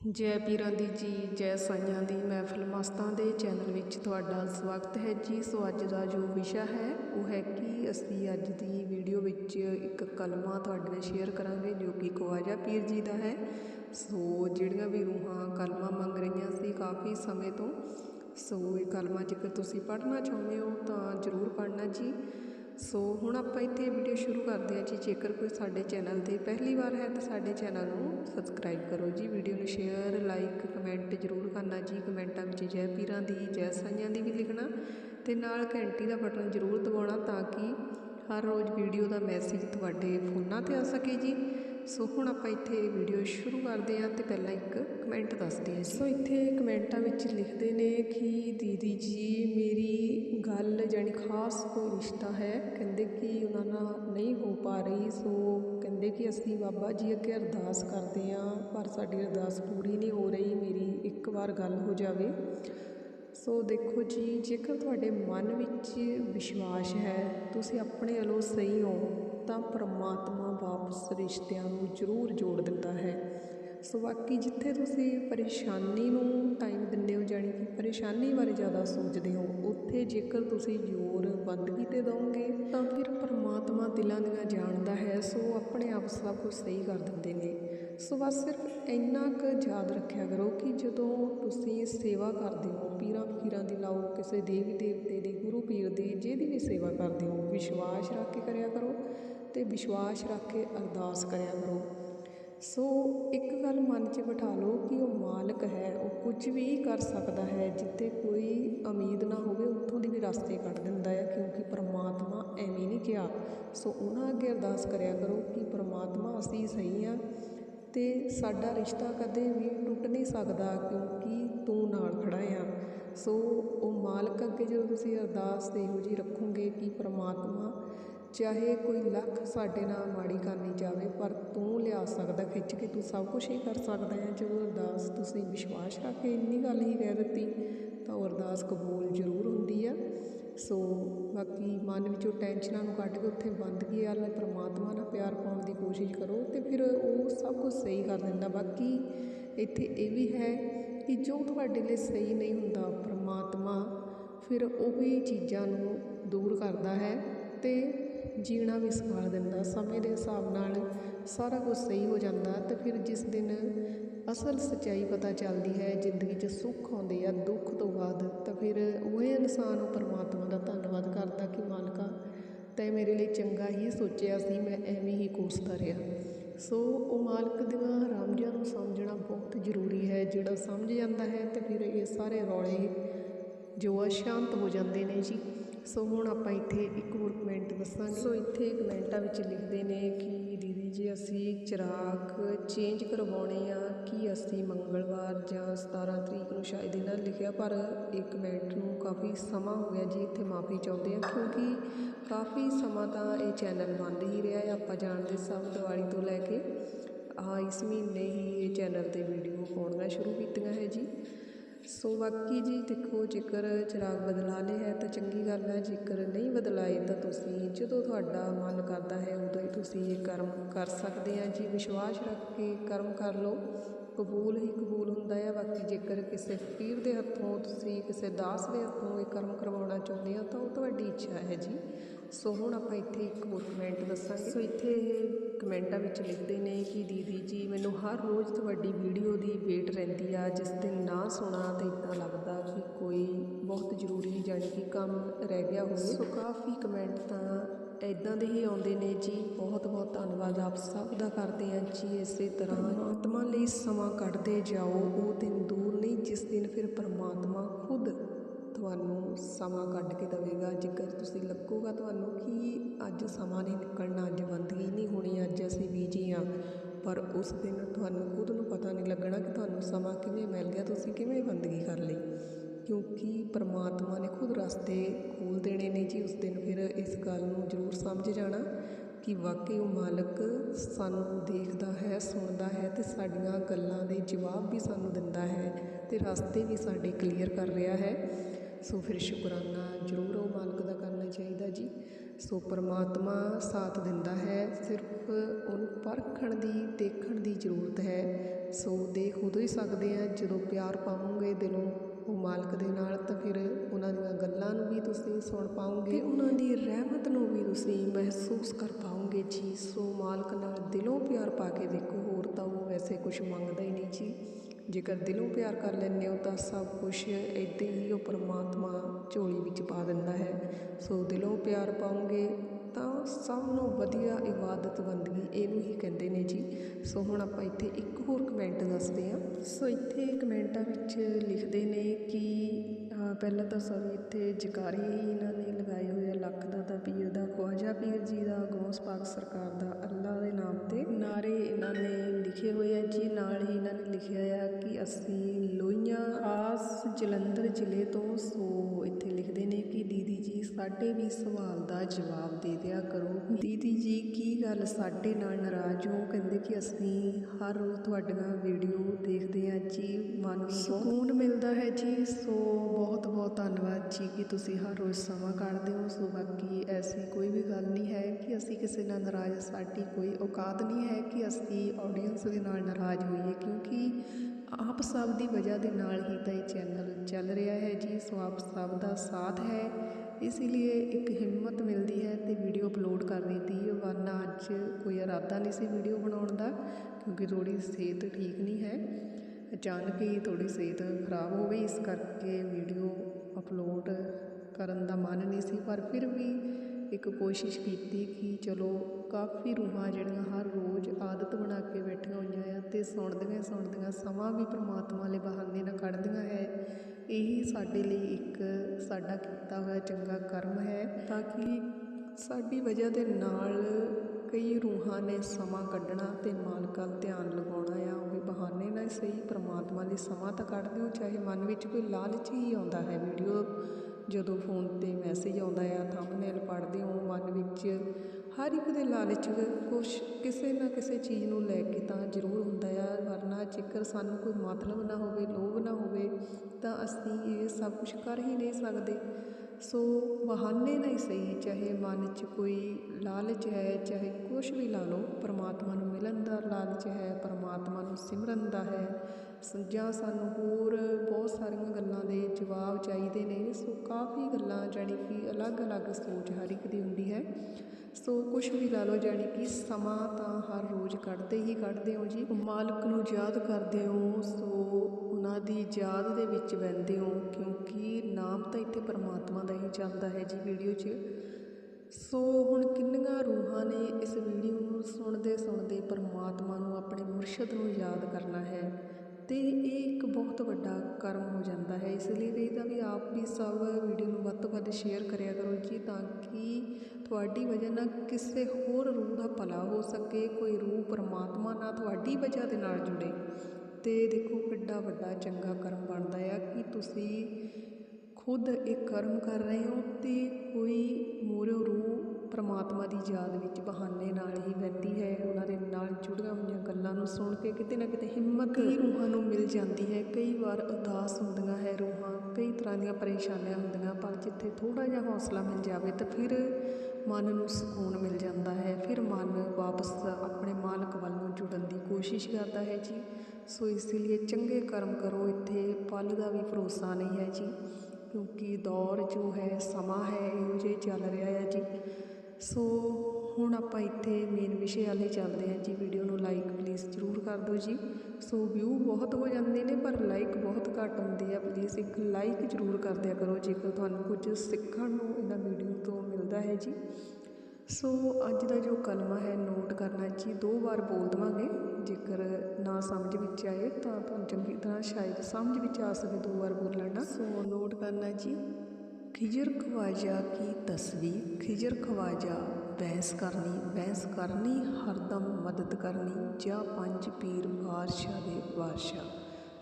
ਜੈ ਪੀਰਾਂ ਦੀ ਜੀ, ਜੈ ਸਾਈਆਂ ਦੀ ਮਹਿਫਲ ਮਸਤਾਂ ਦੇ ਚੈਨਲ ਵਿੱਚ ਤੁਹਾਡਾ ਸਵਾਗਤ ਹੈ ਜੀ। ਸੋ ਅੱਜ ਦਾ ਜੋ ਵਿਸ਼ਾ ਹੈ, ਉਹ ਹੈ ਕਿ ਅਸੀਂ ਅੱਜ ਦੀ ਵੀਡੀਓ ਵਿੱਚ ਇੱਕ ਕਲਮਾ ਤੁਹਾਡੇ ਨਾਲ ਸ਼ੇਅਰ ਕਰਾਂਗੇ, ਜੋ ਕਿ ਖਵਾਜਾ ਪੀਰ ਜੀ ਦਾ ਹੈ। ਸੋ ਜਿਹੜੀਆਂ ਵੀ ਰੂਹਾਂ ਕਲਮਾ ਮੰਗ ਰਹੀਆਂ ਸੀ ਕਾਫੀ ਸਮੇਂ ਤੋਂ, ਸੋ ਇਹ ਕਲਮਾ ਜੇਕਰ ਤੁਸੀਂ ਪੜ੍ਹਨਾ ਚਾਹੁੰਦੇ ਹੋ ਤਾਂ ਜ਼ਰੂਰ ਪੜ੍ਹਨਾ ਜੀ। ਸੋ ਹੁਣ ਆਪਾਂ ਇੱਥੇ ਵੀਡੀਓ ਸ਼ੁਰੂ ਕਰਦੇ ਹਾਂ ਜੀ। ਜੇਕਰ ਕੋਈ ਸਾਡੇ ਚੈਨਲ ਤੇ ਪਹਿਲੀ ਵਾਰ ਹੈ ਤਾਂ ਸਾਡੇ ਚੈਨਲ ਨੂੰ ਸਬਸਕ੍ਰਾਈਬ ਕਰੋ ਜੀ। ਵੀਡੀਓ ਨੂੰ ਸ਼ੇਅਰ ਲਾਈਕ ਕਮੈਂਟ ਜ਼ਰੂਰ ਕਰਨਾ ਜੀ। ਕਮੈਂਟਾਂ ਵਿੱਚ ਜੈ ਪੀਰਾਂ ਦੀ, ਜੈ ਸਾਈਆਂ ਦੀ ਵੀ ਲਿਖਣਾ ਤੇ ਨਾਲ ਘੰਟੀ ਦਾ ਬਟਨ ਜ਼ਰੂਰ ਦਬਾਉਣਾ ਤਾਂ ਕਿ ਹਰ ਰੋਜ਼ ਵੀਡੀਓ ਦਾ ਮੈਸੇਜ ਤੁਹਾਡੇ ਫੋਨਾਂ ਤੇ ਆ ਸਕੇ ਜੀ। ਸੋ ਹੁਣ ਆਪਾਂ ਇੱਥੇ ਵੀਡੀਓ ਸ਼ੁਰੂ ਕਰਦੇ ਹਾਂ ਤੇ ਪਹਿਲਾਂ ਇੱਕ ਕਮੈਂਟ ਦੱਸਦੇ ਹਾਂ ਸੋ ਇੱਥੇ ਕਮੈਂਟਾਂ ਵਿੱਚ ਲਿਖਦੇ ਨੇ ਕਿ ਦੀਦੀ ਜੀ, ਮੇਰੀ ਗੱਲ ਜਾਣੀ ਖਾਸ ਕੋਈ ਰਿਸ਼ਤਾ ਹੈ? ਕਹਿੰਦੇ ਕਿ ਉਹਨਾਂ ਨਾਲ ਨਹੀਂ ਹੋ ਪਾ ਰਹੀ। ਸੋ ਕਹਿੰਦੇ ਕਿ ਅਸੀਂ ਬਾਬਾ ਜੀ ਅੱਗੇ ਅਰਦਾਸ ਕਰਦੇ ਹਾਂ, ਪਰ ਸਾਡੀ ਅਰਦਾਸ ਪੂਰੀ ਨਹੀਂ ਹੋ ਰਹੀ। ਮੇਰੀ ਇੱਕ ਵਾਰ ਗੱਲ ਹੋ ਜਾਵੇ। ਸੋ ਦੇਖੋ ਜੀ, ਜੇਕਰ ਤੁਹਾਡੇ ਮਨ ਵਿੱਚ ਵਿਸ਼ਵਾਸ ਹੈ, ਤੁਸੀਂ ਆਪਣੇ ਵੱਲੋਂ ਸਹੀ ਹੋ, ਤਾਂ ਪਰਮਾਤਮਾ ਵਾਪਸ ਰਿਸ਼ਤਿਆਂ ਨੂੰ ਜ਼ਰੂਰ ਜੋੜ ਦਿੰਦਾ ਹੈ। ਸੋ ਬਾਕੀ ਜਿੱਥੇ ਤੁਸੀਂ ਪਰੇਸ਼ਾਨੀ ਨੂੰ ਟਾਈਮ ਦਿੰਦੇ ਹੋ, ਜਾਣੀ ਕਿ ਪਰੇਸ਼ਾਨੀ ਬਾਰੇ ਜ਼ਿਆਦਾ ਸੋਚਦੇ ਹੋ, ਉੱਥੇ ਜੇਕਰ ਤੁਸੀਂ ਜ਼ੋਰ ਬੰਦਗੀ ਤੇ ਦੋਗੇ ਤਾਂ ਫਿਰ ਪਰਮਾਤਮਾ ਦਿਲਾਂ ਦੀਆਂ ਜਾਣਦਾ ਹੈ, ਸੋ ਆਪਣੇ ਆਪ ਸਭ ਕੁਝ ਸਹੀ ਕਰ ਦਿੰਦੇ ਨੇ। ਸੋ ਬਸ ਸਿਰਫ ਇੰਨਾ ਕੁ ਯਾਦ ਰੱਖਿਆ ਕਰੋ ਕਿ ਜਦੋਂ ਤੁਸੀਂ ਸੇਵਾ ਕਰਦੇ ਹੋ, ਪੀਰਾਂ ਫਕੀਰਾਂ ਦੀ ਲਾਓ, ਕਿਸੇ ਦੇਵੀ ਦੇਵਤੇ ਦੀ, ਗੁਰੂ ਪੀਰ ਦੀ, ਜਿਹਦੀ ਵੀ ਸੇਵਾ ਕਰਦੇ ਹੋ, ਵਿਸ਼ਵਾਸ ਰੱਖ ਕੇ ਕਰਿਆ ਕਰੋ ਅਤੇ ਵਿਸ਼ਵਾਸ ਰੱਖ ਕੇ ਅਰਦਾਸ ਕਰਿਆ ਕਰੋ। ਸੋ ਇੱਕ ਗੱਲ ਮਨ 'ਚ ਬਿਠਾ ਲਓ ਕਿ ਉਹ ਮਾਲਕ ਹੈ, ਉਹ ਕੁਝ ਵੀ ਕਰ ਸਕਦਾ ਹੈ, ਜਿੱਥੇ ਕੋਈ ਉਮੀਦ ਨਾ ਹੋਵੇ, ਉੱਥੋਂ ਦੀ ਵੀ ਰਸਤੇ ਕੱਢ ਦਿੰਦਾ ਹੈ, ਕਿਉਂਕਿ ਪਰਮਾਤਮਾ ਐਵੇਂ ਨਹੀਂ ਕਿਹਾ। ਸੋ ਉਹਨਾਂ ਅੱਗੇ ਅਰਦਾਸ ਕਰਿਆ ਕਰੋ ਕਿ ਪਰਮਾਤਮਾ ਅਸੀਂ ਸਹੀ ਆ ਤੇ ਸਾਡਾ ਰਿਸ਼ਤਾ ਕਦੇ ਵੀ ਟੁੱਟ ਨਹੀਂ ਸਕਦਾ ਕਿਉਂਕਿ ਤੂੰ ਨਾਲ ਖੜ੍ਹਾ ਆ। ਸੋ ਉਹ ਮਾਲਕ ਅੱਗੇ ਜਦੋਂ ਤੁਸੀਂ ਅਰਦਾਸ ਇਹੋ ਜਿਹੀ ਰੱਖੋਗੇ ਕਿ ਪਰਮਾਤਮਾ ਚਾਹੇ ਕੋਈ ਲੱਖ ਸਾਡੇ ਨਾਲ ਮਾੜੀ ਕਰਨੀ ਜਾਵੇ ਪਰ ਤੂੰ ਲਿਆ ਸਕਦਾ, ਖਿੱਚ ਕੇ ਤੂੰ ਸਭ ਕੁਝ ਹੀ ਕਰ ਸਕਦਾ ਹੈ। ਜਦੋਂ ਅਰਦਾਸ ਤੁਸੀਂ ਵਿਸ਼ਵਾਸ ਰੱਖ ਕੇ ਇੰਨੀ ਗੱਲ ਹੀ ਕਹਿ ਦਿੱਤੀ, ਤਾਂ ਉਹ ਅਰਦਾਸ ਕਬੂਲ ਜ਼ਰੂਰ ਹੁੰਦੀ ਆ। ਸੋ ਬਾਕੀ ਮਨ ਵਿੱਚੋਂ ਟੈਨਸ਼ਨਾਂ ਨੂੰ ਕੱਢ ਕੇ ਉੱਥੇ ਬੰਦਗੀ ਵਾਲਾ ਪਰਮਾਤਮਾ ਨਾਲ ਪਿਆਰ ਪਾਉਣ ਕੋਸ਼ਿਸ਼ ਕਰੋ ਅਤੇ ਫਿਰ ਉਹ ਸਭ ਕੁਝ ਸਹੀ ਕਰ ਦਿੰਦਾ। ਬਾਕੀ ਇੱਥੇ ਇਹ ਵੀ ਹੈ ਕਿ ਜੋ ਤੁਹਾਡੇ ਲਈ ਸਹੀ ਨਹੀਂ ਹੁੰਦਾ, ਪਰਮਾਤਮਾ ਫਿਰ ਉਹੀ ਚੀਜ਼ਾਂ ਨੂੰ ਦੂਰ ਕਰਦਾ ਹੈ ਅਤੇ ਜੀਣਾ ਵੀ ਸਿਖਾ ਦਿੰਦਾ। ਸਮੇਂ ਦੇ ਹਿਸਾਬ ਨਾਲ ਸਾਰਾ ਕੁਝ ਸਹੀ ਹੋ ਜਾਂਦਾ ਅਤੇ ਫਿਰ ਜਿਸ ਦਿਨ ਅਸਲ ਸੱਚਾਈ ਪਤਾ ਚੱਲਦੀ ਹੈ, ਜ਼ਿੰਦਗੀ 'ਚ ਸੁੱਖ ਆਉਂਦੇ ਆ, ਦੁੱਖ ਤੋਂ ਬਾਅਦ ਤਾਂ ਫਿਰ ਉਹ ਇਨਸਾਨ ਉਹ ਪਰਮਾਤਮਾ ਦਾ ਧੰਨਵਾਦ ਕਰਦਾ ਕਿ ਮਾਲਕਾ ਤੈਂ ਮੇਰੇ ਲਈ ਚੰਗਾ ਹੀ ਸੋਚਿਆ ਸੀ, ਮੈਂ ਐਵੇਂ ਹੀ ਕੋਸਦਾ ਰਿਹਾ। ਸੋ ਉਹ ਮਾਲਕ ਦੀਆਂ ਰਾਮਜੀਆਂ ਨੂੰ ਸਮਝਣਾ ਬਹੁਤ ਜ਼ਰੂਰੀ ਹੈ, ਜਿਹੜਾ ਸਮਝ ਜਾਂਦਾ ਹੈ ਤਾਂ ਫਿਰ ਇਹ ਸਾਰੇ ਰੌਲੇ ਜੋ ਆ, ਸ਼ਾਂਤ ਹੋ ਜਾਂਦੇ ਨੇ ਜੀ। ਸੋ ਹੁਣ ਆਪਾਂ ਇੱਥੇ ਇੱਕ ਹੋਰ ਕਮੈਂਟ ਦੱਸਾਂਗੇ। ਸੋ ਇੱਥੇ ਕਮੈਂਟਾਂ ਵਿੱਚ ਲਿਖਦੇ ਨੇ ਕਿ ਦੀਦੀ ਜੀ, ਅਸੀਂ ਚਿਰਾਗ ਚੇਂਜ ਕਰਵਾਉਣੇ ਆ ਕਿ ਅਸੀਂ ਮੰਗਲਵਾਰ ਜਾਂ 17 ਤਰੀਕ ਨੂੰ ਸ਼ਾਇਦ ਇਹਨਾਂ ਲਿਖਿਆ, ਪਰ ਇਹ ਕਮੈਂਟ ਨੂੰ ਕਾਫੀ ਸਮਾਂ ਹੋ ਗਿਆ ਜੀ, ਇੱਥੇ ਮਾਫੀ ਚਾਹੁੰਦੇ ਆ, ਕਿਉਂਕਿ ਕਾਫੀ ਸਮਾਂ ਤਾਂ ਇਹ ਚੈਨਲ ਬੰਦ ਹੀ ਰਿਹਾ ਹੈ, ਆਪਾਂ ਜਾਣਦੇ ਸਭ ਦੀਵਾਲੀ ਤੋਂ ਲੈ ਕੇ। ਆ ਇਸ ਮਹੀਨੇ ਹੀ ਇਹ ਚੈਨਲ ਤੇ ਵੀਡੀਓ ਪਾਉਣੀਆਂ ਸ਼ੁਰੂ ਕੀਤੀਆਂ ਹੈ ਜੀ। ਸੋ ਬਾਕੀ ਜੀ ਦੇਖੋ, ਜੇਕਰ ਚਿਰਾਗ ਬਦਲਾ ਲਏ ਹੈ ਤਾਂ ਚੰਗੀ ਗੱਲ ਹੈ, ਜੇਕਰ ਨਹੀਂ ਬਦਲਾਏ, ਤਾਂ ਤੁਸੀਂ ਜਦੋਂ ਤੁਹਾਡਾ ਮਨ ਕਰਦਾ ਹੈ, ਉਦੋਂ ਹੀ ਤੁਸੀਂ ਇਹ ਕਰਮ ਕਰ ਸਕਦੇ ਆ ਜੀ। ਵਿਸ਼ਵਾਸ ਰੱਖ ਕੇ ਕਰਮ ਕਰ ਲਓ। ਕਬੂਲ ਹੀ ਕਬੂਲ ਹੁੰਦਾ ਹੈ ਬਾਕੀ ਜੇਕਰ ਕਿਸੇ ਪੀਰ ਦੇ ਹੱਥੋਂ ਤੁਸੀਂ, ਕਿਸੇ ਦਾਸ ਦੇ ਹੱਥੋਂ ਇਹ ਕਰਮ ਕਰਵਾਉਣਾ ਚਾਹੁੰਦੇ ਹੋ, ਤਾਂ ਉਹ ਤੁਹਾਡੀ ਇੱਛਾ ਹੈ ਜੀ। ਸੋ ਹੁਣ ਆਪਾਂ ਇੱਥੇ ਇੱਕ ਹੋਰ ਕਮੈਂਟ ਦੱਸਾਂਗੇ। ਸੋ ਇੱਥੇ ਇਹ ਕਮੈਂਟਾਂ ਵਿੱਚ ਲਿਖਦੇ ਨੇ ਕਿ ਦੀਦੀ ਜੀ ਮੈਨੂੰ ਹਰ ਰੋਜ਼ ਤੁਹਾਡੀ ਵੀਡੀਓ ਦੀ ਵੇਟ ਰਹਿੰਦੀ ਆ ਜਿਸ ਦਿਨ ਨਾ ਸੁਣਾ ਤਾਂ ਇੱਦਾਂ ਲੱਗਦਾ ਕਿ ਕੋਈ ਬਹੁਤ ਜ਼ਰੂਰੀ ਜਾਣੀ ਕਿ ਕੰਮ ਰਹਿ ਗਿਆ ਹੋਵੇ। ਸੋ ਕਾਫੀ ਕਮੈਂਟ ਤਾਂ ਇਦਾਂ ਦੇ ਹੀ ਆਉਂਦੇ ਨੇ ਜੀ। ਬਹੁਤ ਬਹੁਤ ਧੰਨਵਾਦ। ਆਪ ਸਭ ਦਾ ਕਰਦੇ ਹਾਂ ਜੀ ਇਸੇ ਤਰ੍ਹਾਂ। ਪਰਮਾਤਮਾ ਲਈ ਸਮਾਂ ਕੱਢਦੇ ਜਾਓ ਉਹ ਦਿਨ ਦੂਰ ਨਹੀਂ ਜਿਸ ਦਿਨ ਫਿਰ ਪਰਮਾਤਮਾ ਖੁਦ ਤੁਹਾਨੂੰ ਸਮਾਂ ਕੱਢ ਕੇ ਦੇਵੇਗਾ। ਜੇਕਰ ਤੁਸੀਂ ਲੱਗੂਗਾ ਤੁਹਾਨੂੰ ਕਿ ਅੱਜ ਸਮਾਂ ਨਹੀਂ ਨਿਕਲਣਾ, ਅੱਜ ਬੰਦਗੀ ਨਹੀਂ ਹੋਣੀ, ਅੱਜ ਅਸੀਂ ਬੀਜੀ ਹਾਂ ਪਰ ਉਸ ਦਿਨ ਤੁਹਾਨੂੰ ਖੁਦ ਨੂੰ ਪਤਾ ਨਹੀਂ ਲੱਗਣਾ ਕਿ ਤੁਹਾਨੂੰ ਸਮਾਂ ਕਿਵੇਂ ਮਿਲ ਗਿਆ, ਤੁਸੀਂ ਕਿਵੇਂ ਬੰਦਗੀ ਕਰ ਲਈ। ਕਿਉਂਕਿ ਪਰਮਾਤਮਾ ਨੇ ਖੁਦ ਰਸਤੇ ਖੋਲ ਦੇਣੇ ਨੇ ਜੀ ਉਸ ਦਿਨ, ਫਿਰ ਇਸ ਗੱਲ ਨੂੰ ਜ਼ਰੂਰ ਸਮਝ ਜਾਣਾ ਕਿ ਵਾਕਈ ਉਹ ਮਾਲਕ ਸਾਨੂੰ ਦੇਖਦਾ ਹੈ, ਸੁਣਦਾ ਹੈ ਤੇ ਸਾਡੀਆਂ ਗੱਲਾਂ ਦੇ ਜਵਾਬ ਵੀ ਸਾਨੂੰ ਦਿੰਦਾ ਹੈ ਤੇ ਰਸਤੇ ਵੀ ਸਾਡੇ ਕਲੀਅਰ ਕਰ ਰਿਹਾ ਹੈ। ਸੋ ਫਿਰ ਸ਼ੁਕਰਾਨਾ ਜ਼ਰੂਰ ਉਹ ਮਾਲਕ ਦਾ ਕਰਨਾ ਚਾਹੀਦਾ ਜੀ। ਸੋ ਪਰਮਾਤਮਾ ਸਾਥ ਦਿੰਦਾ ਹੈ, ਸਿਰਫ ਉਹਨੂੰ ਪਰਖਣ ਦੀ, ਦੇਖਣ ਦੀ ਜ਼ਰੂਰਤ ਹੈ। ਸੋ ਦੇਖ ਉਦੋਂ ਹੀ ਸਕਦੇ ਆ ਜਦੋਂ ਪਿਆਰ ਪਾਵੋਗੇ ਦਿਲੋਂ ਉਹ ਮਾਲਕ ਦੇ ਨਾਲ, ਤਾਂ ਫਿਰ ਉਹਨਾਂ ਦੀਆਂ ਗੱਲਾਂ ਨੂੰ ਵੀ ਤੁਸੀਂ ਸੁਣ ਪਾਓਗੇ। ਉਹਨਾਂ ਦੀ ਰਹਿਮਤ ਨੂੰ ਵੀ ਤੁਸੀਂ ਮਹਿਸੂਸ ਕਰ ਪਾਓਗੇ ਜੀ। ਸੋ ਮਾਲਕ ਨਾਲ ਦਿਲੋਂ ਪਿਆਰ ਪਾ ਕੇ ਦੇਖੋ, ਹੋਰ ਤਾਂ ਉਹ ਵੈਸੇ ਕੁਝ ਮੰਗਦਾ ਹੀ ਨਹੀਂ ਜੀ। ਜੇਕਰ ਦਿਲੋਂ ਪਿਆਰ ਕਰ ਲੈਂਦੇ ਹੋ ਤਾਂ ਸਭ ਕੁਝ ਇੱਦਾਂ ਹੀ ਉਹ ਪਰਮਾਤਮਾ ਝੋਲੀ ਵਿੱਚ ਪਾ ਦਿੰਦਾ ਹੈ। ਸੋ ਦਿਲੋਂ ਪਿਆਰ ਪਾਉਂਗੇ ਤਾਂ ਸਭ ਨੂੰ ਵਧੀਆ ਇਬਾਦਤ ਬੰਦਗੀ ਇਹਨੂੰ ਹੀ ਕਹਿੰਦੇ ਨੇ ਜੀ। ਸੋ ਹੁਣ ਆਪਾਂ ਇੱਥੇ ਇੱਕ ਹੋਰ ਕਮੈਂਟ ਦੱਸਦੇ ਹਾਂ। ਸੋ ਇੱਥੇ ਕਮੈਂਟਾਂ ਵਿੱਚ ਲਿਖਦੇ ਨੇ ਕਿ ਪਹਿਲਾਂ ਤਾਂ ਸਾਨੂੰ ਇੱਥੇ ਜਕਾਰੇ ਹੀ ਇਹਨਾਂ ਨੇ ਲਗਾਏ ਹੋਏ ਆ ਲੱਖ ਦਾ ਤਾਂ ਪੀਰ ਦਾ, ਖਵਾਜਾ ਪੀਰ ਜੀ ਦਾ, ਗੌਸ ਪਾਕ ਸਰਕਾਰ ਦਾ, ਅੱਲਾ ਦੇ ਨਾਮ ਤੇ ਨਾਰੇ ਇਹਨਾਂ ਨੇ ਲਿਖੇ ਹੋਏ ਆ ਜੀ ਨਾਲ ਹੀ ਇਹਨਾਂ ਨੇ ਲਿਖਿਆ ਆ ਕਿ ਅਸੀਂ ਲੋਹੀਆਂ ਖਾਸ ਜਲੰਧਰ ਜ਼ਿਲ੍ਹੇ ਤੋਂ ਸੋ ਇੱਥੇ ਲਿਖਦੇ ਨੇ। ਸਾਡੇ ਵੀ ਸਵਾਲ ਦਾ ਜਵਾਬ ਦੇ ਦਿਆ ਕਰੋ। ਦੀਦੀ ਜੀ, ਕੀ ਗੱਲ ਸਾਡੇ ਨਾਲ ਨਾਰਾਜ਼ ਹੋ? ਕਹਿੰਦੇ ਕਿ ਅਸੀਂ ਹਰ ਰੋਜ਼ ਤੁਹਾਡੀਆਂ ਵੀਡੀਓ ਦੇਖਦੇ ਹਾਂ ਜੀ, ਮਨ ਨੂੰ ਸਕੂਨ ਮਿਲਦਾ ਹੈ ਜੀ। ਸੋ ਬਹੁਤ ਬਹੁਤ ਧੰਨਵਾਦ ਜੀ ਕਿ ਤੁਸੀਂ ਹਰ ਰੋਜ਼ ਸਮਾਂ ਕੱਢਦੇ ਹੋ। ਸੋ ਬਾਕੀ ਐਸੀ ਕੋਈ ਵੀ ਗੱਲ ਨਹੀਂ ਹੈ ਕਿ ਅਸੀਂ ਕਿਸੇ ਨਾਲ ਨਾਰਾਜ਼, ਸਾਡੀ ਕੋਈ ਔਕਾਤ ਨਹੀਂ ਹੈ ਕਿ ਅਸੀਂ ਆਡੀਅנס ਦੇ ਨਾਲ ਨਾਰਾਜ਼ ਹੋਈਏ, ਕਿਉਂਕਿ ਆਪ ਸਭ ਦੀ ਵਜ੍ਹਾ ਦੇ ਨਾਲ ਹੀ ਤਾਂ ਇਹ ਚੈਨਲ ਚੱਲ ਰਿਹਾ ਹੈ ਜੀ। ਸੋ ਆਪ ਸਭ ਦਾ ਸਾਥ ਹੈ। ਇਸ ਲਈ ਇੱਕ ਹਿੰਮਤ ਮਿਲਦੀ ਹੈ ਅਤੇ ਵੀਡੀਓ ਅਪਲੋਡ ਕਰ ਦਿੱਤੀ ਵਰਨਾ ਅੱਜ ਕੋਈ ਇਰਾਦਾ ਨਹੀਂ ਸੀ ਵੀਡੀਓ ਬਣਾਉਣ ਦਾ, ਕਿਉਂਕਿ ਥੋੜ੍ਹੀ ਸਿਹਤ ਠੀਕ ਨਹੀਂ ਹੈ। ਅਚਾਨਕ ਹੀ ਥੋੜੀ ਸਿਹਤ ਖਰਾਬ ਹੋ ਗਈ, ਇਸ ਕਰਕੇ ਵੀਡੀਓ ਅਪਲੋਡ ਕਰਨ ਦਾ ਮਨ ਨਹੀਂ ਸੀ, ਪਰ ਫਿਰ ਵੀ ਇੱਕ ਕੋਸ਼ਿਸ਼ ਕੀਤੀ ਕਿ ਚਲੋ ਕਾਫੀ ਰੂਹਾਂ ਜਿਹੜੀਆਂ ਹਰ ਰੋਜ਼ ਆਦਤ ਬਣਾ ਕੇ ਬੈਠੀਆਂ ਹੋਈਆਂ ਆ ਤੇ ਸੁਣਦੀਆਂ ਸੁਣਦੀਆਂ ਸਮਾਂ ਵੀ ਪ੍ਰਮਾਤਮਾ ਲਈ ਬਹਾਨੇ ਨਾਲ ਕੱਢਦੀਆਂ ਹੈ ਇਹੀ ਸਾਡੇ ਲਈ ਇੱਕ ਸਾਡਾ ਕੀਤਾ ਹੋਇਆ ਚੰਗਾ ਕਰਮ ਹੈ ਤਾਂ ਕਿ ਸਾਡੀ ਵਜ੍ਹਾ ਦੇ ਨਾਲ ਕਈ ਰੂਹਾਂ ਨੇ ਸਮਾਂ ਕੱਢਣਾ ਤੇ ਮਾਲਕਾਂ ਵੱਲ ਧਿਆਨ ਲਗਾਉਣਾ ਆ ਉਹ ਵੀ ਬਹਾਨੇ ਨਾਲ ਸਹੀ ਪ੍ਰਮਾਤਮਾ ਲਈ ਸਮਾਂ ਤਾਂ ਕੱਢਦੇ ਹੋ ਚਾਹੇ ਮਨ ਵਿੱਚ ਕੋਈ ਲਾਲਚ ਹੀ ਆਉਂਦਾ ਹੈ ਵੀਡੀਓ, ਜਦੋਂ ਫੋਨ ਤੇ ਮੈਸੇਜ ਆਉਂਦਾ ਆ ਥੰਬਨੇਲ ਪੜ੍ਹਦੇ ਹੋ, ਮਨ ਵਿੱਚ ਹਰ ਇੱਕ ਦੇ ਲਾਲਚ ਕੁਛ ਕਿਸੇ ਨਾ ਕਿਸੇ ਚੀਜ਼ ਨੂੰ ਲੈ ਕੇ ਤਾਂ ਜ਼ਰੂਰ ਹੁੰਦਾ ਆ ਜੇਕਰ ਸਾਨੂੰ ਕੋਈ ਮਤਲਬ ਨਾ ਹੋਵੇ, ਲੋਭ ਨਾ ਹੋਵੇ, ਤਾਂ ਅਸੀਂ ਇਹ ਸਭ ਕੁਝ ਕਰ ਹੀ ਨਹੀਂ ਸਕਦੇ। ਸੋ ਬਹਾਨੇ ਨਹੀਂ ਸਹੀ ਚਾਹੇ ਮਨ 'ਚ ਕੋਈ ਲਾਲਚ ਹੈ, ਚਾਹੇ ਕੁਝ ਵੀ ਲਾ ਲਓ, ਪਰਮਾਤਮਾ ਨੂੰ ਮਿਲਣ ਦਾ ਲਾਲਚ ਹੈ, ਪਰਮਾਤਮਾ ਨੂੰ ਸਿਮਰਨ ਦਾ ਹੈ। ਜਾਂ ਸਾਨੂੰ ਹੋਰ ਬਹੁਤ ਸਾਰੀਆਂ ਗੱਲਾਂ ਦੇ ਜਵਾਬ ਚਾਹੀਦੇ ਨੇ। ਸੋ ਕਾਫੀ ਗੱਲਾਂ ਜਾਣੀ ਕਿ ਅਲੱਗ-ਅਲੱਗ ਸੋਚ ਹਰ ਇੱਕ ਦੀ ਹੁੰਦੀ ਹੈ। ਸੋ ਕੁਛ ਵੀ ਲਾ ਲਓ, ਜਾਣੀ ਕਿ ਸਮਾਂ ਤਾਂ ਹਰ ਰੋਜ਼ ਕੱਢਦੇ ਹੀ ਕੱਢਦੇ ਹੋ ਜੀ। ਮਾਲਕ ਨੂੰ ਯਾਦ ਕਰਦੇ ਹੋ, ਸੋ ਉਹਨਾਂ ਦੀ ਯਾਦ ਦੇ ਵਿੱਚ ਬਹਿੰਦੇ ਹੋ, ਕਿਉਂਕਿ ਨਾਮ ਤਾਂ ਇੱਥੇ ਪਰਮਾਤਮਾ ਦਾ ਹੀ ਚੱਲਦਾ ਹੈ ਜੀ ਵੀਡੀਓ 'ਚ। ਸੋ ਹੁਣ ਕਿੰਨੀਆਂ ਰੂਹਾਂ ਨੇ ਇਸ ਵੀਡੀਓ ਨੂੰ ਸੁਣਦੇ ਸੁਣਦੇ ਪਰਮਾਤਮਾ ਨੂੰ, ਆਪਣੇ ਮੁਰਸ਼ਿਦ ਨੂੰ ਯਾਦ ਕਰਨਾ ਅਤੇ ਇਹ ਇੱਕ ਬਹੁਤ ਵੱਡਾ ਕਰਮ ਹੋ ਜਾਂਦਾ ਹੈ। ਇਸ ਲਈ ਕਹੀਦਾ ਵੀ ਆਪ ਵੀ ਸਭ ਵੀਡੀਓ ਨੂੰ ਵੱਧ ਤੋਂ ਵੱਧ ਸ਼ੇਅਰ ਕਰਿਆ ਕਰੋ ਜੀ, ਤਾਂ ਕਿ ਤੁਹਾਡੀ ਵਜ੍ਹਾ ਨਾਲ ਕਿਸੇ ਹੋਰ ਰੂਹ ਦਾ ਭਲਾ ਹੋ ਸਕੇ, ਕੋਈ ਰੂਹ ਪਰਮਾਤਮਾ ਨਾਲ ਤੁਹਾਡੀ ਵਜ੍ਹਾ ਦੇ ਨਾਲ ਜੁੜੇ। ਅਤੇ ਦੇਖੋ ਕਿੱਡਾ ਵੱਡਾ ਚੰਗਾ ਕਰਮ ਬਣਦਾ ਆ ਕਿ ਤੁਸੀਂ ਖੁਦ ਇਹ ਕਰਮ ਕਰ ਰਹੇ ਹੋ ਅਤੇ ਕੋਈ ਮੋਰੋ ਰੂਹ ਪ੍ਰਮਾਤਮਾ ਦੀ ਯਾਦ ਵਿੱਚ ਬਹਾਨੇ ਨਾਲ ਹੀ ਬਹਿੰਦੀ ਹੈ। ਉਹਨਾਂ ਦੇ ਨਾਲ ਜੁੜੀਆਂ ਹੋਈਆਂ ਗੱਲਾਂ ਨੂੰ ਸੁਣ ਕੇ ਕਿਤੇ ਨਾ ਕਿਤੇ ਹਿੰਮਤ ਕਈ ਰੂਹਾਂ ਨੂੰ ਮਿਲ ਜਾਂਦੀ ਹੈ। ਕਈ ਵਾਰ ਉਦਾਸ ਹੁੰਦੀਆਂ ਹੈ ਰੂਹਾਂ ਕਈ ਤਰ੍ਹਾਂ ਦੀਆਂ ਪਰੇਸ਼ਾਨੀਆਂ ਹੁੰਦੀਆਂ ਪਰ ਜਿੱਥੇ ਥੋੜਾ ਜਿਹਾ ਹੌਸਲਾ ਮਿਲ ਜਾਵੇ ਤਾਂ ਫਿਰ ਮਨ ਨੂੰ ਸਕੂਨ ਮਿਲ ਜਾਂਦਾ ਹੈ। ਫਿਰ ਮਨ ਵਾਪਸ ਆਪਣੇ ਮਾਲਕ ਵੱਲ ਨੂੰ ਜੁੜਨ ਦੀ ਕੋਸ਼ਿਸ਼ ਕਰਦਾ ਹੈ ਜੀ। ਸੋ ਇਸ ਲਈ ਚੰਗੇ ਕਰਮ ਕਰੋ ਇੱਥੇ ਪਲ ਦਾ ਵੀ ਭਰੋਸਾ ਨਹੀਂ ਹੈ ਜੀ। ਕਿਉਂਕਿ ਦੌਰ ਜੋ ਹੈ ਸਮਾਂ ਹੈ ਇਹੋ ਜਿਹਾ ਚੱਲ ਰਿਹਾ ਹੈ ਜੀ। ਸੋ ਹੁਣ ਆਪਾਂ ਇੱਥੇ ਮੇਨ ਵਿਸ਼ੇ ਵਾਲੇ ਚੱਲਦੇ ਹਾਂ ਜੀ। ਵੀਡੀਓ ਨੂੰ ਲਾਈਕ ਪਲੀਜ਼ ਜ਼ਰੂਰ ਕਰ ਦਿਓ ਜੀ। ਸੋ ਵਿਊ ਬਹੁਤ ਹੋ ਜਾਂਦੇ ਨੇ, ਪਰ ਲਾਈਕ ਬਹੁਤ ਘੱਟ ਹੁੰਦੇ ਆ। ਪਲੀਜ਼ ਇੱਕ ਲਾਈਕ ਜ਼ਰੂਰ ਕਰ ਦਿਆ ਕਰੋ, ਜੇਕਰ ਤੁਹਾਨੂੰ ਕੁਝ ਸਿੱਖਣ ਨੂੰ ਇਹਨਾਂ ਵੀਡੀਓ ਤੋਂ ਮਿਲਦਾ ਹੈ ਜੀ। ਸੋ ਅੱਜ ਦਾ ਜੋ ਕਲਮਾ ਹੈ ਨੋਟ ਕਰਨਾ ਜੀ। ਦੋ ਵਾਰ ਬੋਲ ਦਵਾਂਗੇ। ਜੇਕਰ ਨਾ ਸਮਝ ਵਿੱਚ ਆਏ, ਤਾਂ ਤੁਹਾਨੂੰ ਚੰਗੀ ਤਰ੍ਹਾਂ ਸ਼ਾਇਦ ਸਮਝ ਵਿੱਚ ਆ ਸਕੇ ਦੋ ਵਾਰ ਬੋਲਣਾ ਸੋ ਨੋਟ ਕਰਨਾ ਜੀ। ਖਿਜਰ ਖਵਾਜਾ ਕੀ ਤਸਵੀਰ? ਖਿਜਰ ਖਵਾਜਾ, ਬਹਿਸ ਕਰਨੀ ਬਹਿਸ ਕਰਨੀ, ਹਰਦਮ ਮਦਦ ਕਰਨੀ, ਜਾਂ ਪੰਜ ਪੀਰ ਬਾਦਸ਼ਾਹ ਦੇ ਬਾਦਸ਼ਾਹ।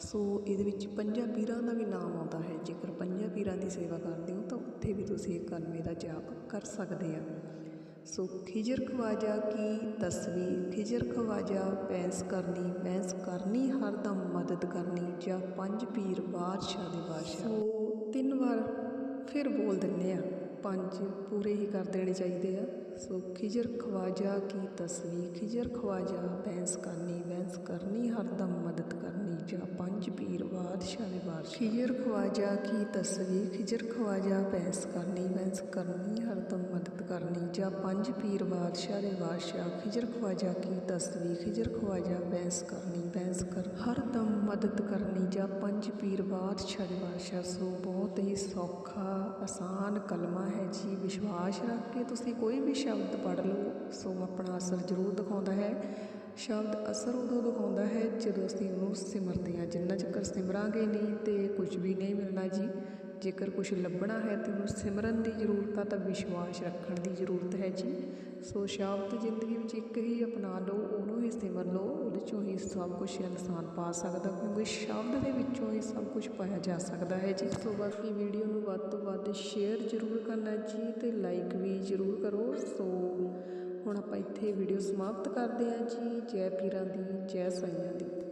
ਸੋ ਇਹਦੇ ਵਿੱਚ ਪੰਜਾਂ ਪੀਰਾਂ ਦਾ ਵੀ ਨਾਮ ਆਉਂਦਾ ਹੈ। ਜੇਕਰ ਪੰਜਾਂ ਪੀਰਾਂ ਦੀ ਸੇਵਾ ਕਰਦੇ ਹੋ ਤਾਂ ਉੱਥੇ ਵੀ ਤੁਸੀਂ ਇਹ ਕਰਮੇ ਦਾ ਜਾਪ ਕਰ ਸਕਦੇ ਆ। ਸੋ ਖਿਜਰ ਖਵਾਜਾ ਕੀ ਤਸਵੀਰ? ਖਿਜਰ ਖਵਾਜਾ, ਬਹਿਸ ਕਰਨੀ ਬਹਿਸ ਕਰਨੀ, ਹਰਦਮ ਮਦਦ ਕਰਨੀ, ਜਾਂ ਪੰਜ ਪੀਰ ਬਾਦਸ਼ਾਹ ਦੇ ਬਾਦਸ਼ਾਹ। ਸੋ ਤਿੰਨ ਵਾਰ ਫਿਰ ਬੋਲ ਦਿੰਦੇ ਹਾਂ ਪੰਜ ਪੂਰੇ ਹੀ ਕਰ ਦੇਣੇ ਚਾਹੀਦੇ ਆ। ਸੋ ਖਿਜਰ ਖਵਾਜਾ ਕੀ ਤਸਵੀਰ, ਖਿਜਰ ਖਵਾਜਾ ਬੈਂਸ ਕਰਨੀ ਬੈਂਸ ਕਰਨੀ ਹਰਦਮ ਮਦਦ ਕਰਨੀ ਜਾਂ ਪੰਜ ਪੀਰ ਬਾਦਸ਼ਾਹ ਦੇ ਬਾਦਸ਼ਾਹ। ਖਿਜਰ ਖਵਾਜਾ ਕੀ ਤਸਵੀਰ ਖਿਜਰ ਖਵਾਜਾ ਬੈਂਸ ਕਰਨੀ ਬੈਂਸ ਕਰਨੀ ਹਰਦਮ ਮਦਦ ਕਰਨੀ। ਜਾਂ ਪੰਜ ਪੀਰ ਬਾਦਸ਼ਾਹ ਦੇ ਬਾਦਸ਼ਾਹ, ਖਿਜਰ ਖਵਾਜਾ ਕੀ ਤਸਵੀਰ ਖਿਜਰ ਖਵਾਜਾ ਬੈਂਸ ਕਰਨੀ ਬੈਂਸ ਕਰ ਹਰਦਮ ਮਦਦ ਕਰਨੀ। ਜਾਂ ਪੰਜ ਪੀਰ ਬਾਦਸ਼ਾਹ ਦੇ ਬਾਦਸ਼ਾਹ, ਸੋ ਬਹੁਤ ਹੀ ਸੌਖਾ, ਆਸਾਨ ਕਲਮਾ ਹੈ ਜੀ। ਵਿਸ਼ਵਾਸ ਰੱਖ ਕੇ ਤੁਸੀਂ ਕੋਈ ਵੀ ਸ਼ਬਦ ਪੜ੍ਹ ਲਓ, ਸੋ ਆਪਣਾ ਅਸਰ ਜ਼ਰੂਰ ਦਿਖਾਉਂਦਾ ਹੈ। ਸ਼ਬਦ ਅਸਰ ਉਦੋਂ ਦਿਖਾਉਂਦਾ ਹੈ ਜਦੋਂ ਅਸੀਂ ਉਹਨੂੰ ਸਿਮਰਦੇ ਹਾਂ। ਜਿੰਨਾ ਚਿਰ ਸਿਮਰਾਂਗੇ ਨਹੀਂ ਤੇ ਕੁਝ ਵੀ ਨਹੀਂ ਮਿਲਣਾ ਜੀ। ਜੇਕਰ ਕੁਝ ਲੱਭਣਾ ਹੈ ਤੇ ਉਹਨੂੰ ਸਿਮਰਨ ਦੀ ਜ਼ਰੂਰਤ ਆ ਤਾਂ ਵਿਸ਼ਵਾਸ ਰੱਖਣ ਦੀ ਜ਼ਰੂਰਤ ਹੈ ਜੀ। ਸੋ ਸ਼ਬਦ ਜ਼ਿੰਦਗੀ ਵਿੱਚ ਇੱਕ ਹੀ ਅਪਣਾ ਲਓ, ਉਹਨੂੰ ਹੀ ਸਿਮਰ ਲਓ, ਉਹਦੇ ਚੋਂ ਹੀ ਸਭ ਕੁਝ ਇਨਸਾਨ ਪਾ ਸਕਦਾ ਕਿਉਂਕਿ ਸ਼ਬਦ ਦੇ ਵਿੱਚੋਂ ਹੀ ਸਭ ਕੁਝ ਪਾਇਆ ਜਾ ਸਕਦਾ ਹੈ ਜੀ। ਸੋ ਬਾਕੀ ਵੀਡੀਓ ਨੂੰ ਵੱਧ ਤੋਂ ਵੱਧ ਸ਼ੇਅਰ ਜ਼ਰੂਰ ਕਰਨਾ ਜੀ ਤੇ ਲਾਈਕ ਵੀ ਜ਼ਰੂਰ ਕਰੋ। ਸੋ ਹੁਣ ਆਪਾਂ ਇੱਥੇ ਵੀਡੀਓ ਸਮਾਪਤ ਕਰਦੇ ਹਾਂ ਜੀ। ਜੈ ਪੀਰਾਂ ਦੀ ਜੈ ਸਾਈਆਂ ਦੀ।